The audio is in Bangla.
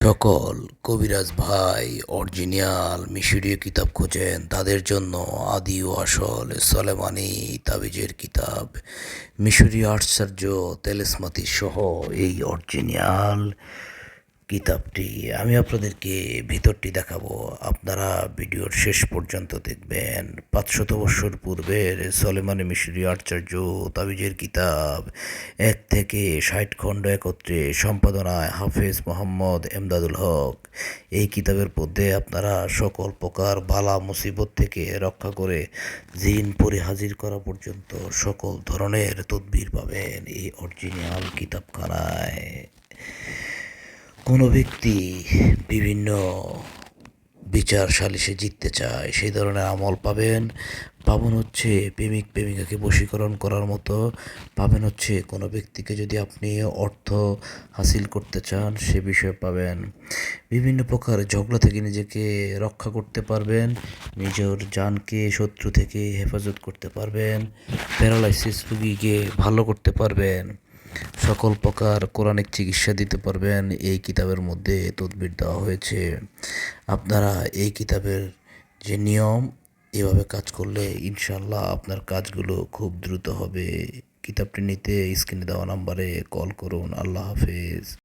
সকল কবিরাজ ভাই অরিজিনাল মিশরীয় কিতাব খোঁজেন। তাদের জন্য আদি ও আসল সলেমানি তাবিজের কিতাব। মিশরীয় আশ্চর্য তেলেসমাতি সহ এই অরিজিনাল কিতাবটি আমি আপনাদেরকে ভিতরটি দেখাবো। আপনারা ভিডিওর শেষ পর্যন্ত দেখবেন। পাঁচশত বৎসর পূর্বের সলেমানি মিশরীয় আচার্য তাবিজের কিতাব। এক থেকে ষাট খণ্ড একত্রে সম্পাদনায় হাফেজ মোহাম্মদ এমদাদুল হক। এই কিতাবের মধ্যে আপনারা সকল প্রকার বালা মুসিবত থেকে রক্ষা করে জিন পরে হাজির করা পর্যন্ত সকল ধরনের তদবির পাবেন এই অরিজিনাল কিতাবখানায়। কোনো ব্যক্তি বিভিন্ন বিচার সালিশে জিততে চায়, সেই ধরনের আমল পাবেন। পাবেন হচ্ছে প্রেমিক, প্রেমিকাকে বশীকরণ করার মতো। পাবেন হচ্ছে কোনো ব্যক্তিকে যদি আপনি অর্থ হাসিল করতে চান, সে বিষয়ে পাবেন। বিভিন্ন প্রকার ঝগড়া থেকে নিজেকে রক্ষা করতে পারবেন। নিজের জানকে, শত্রু থেকে হেফাজত করতে পারবেন। প্যারালাইসিস রুগীকে ভালো করতে পারবেন। সকল প্রকার কোরআনিক চিকিৎসা দিতে পারবেন। এই কিতাবের মধ্যে তদবির দেওয়া হয়েছে। আপনারা এই কিতাবের যে নিয়ম, এভাবে কাজ করলে ইনশাল্লাহ আপনার কাজগুলো খুব দ্রুত হবে। কিতাবটি নিতে স্ক্রিনে দেওয়া নাম্বারে কল করুন। আল্লাহ হাফেজ।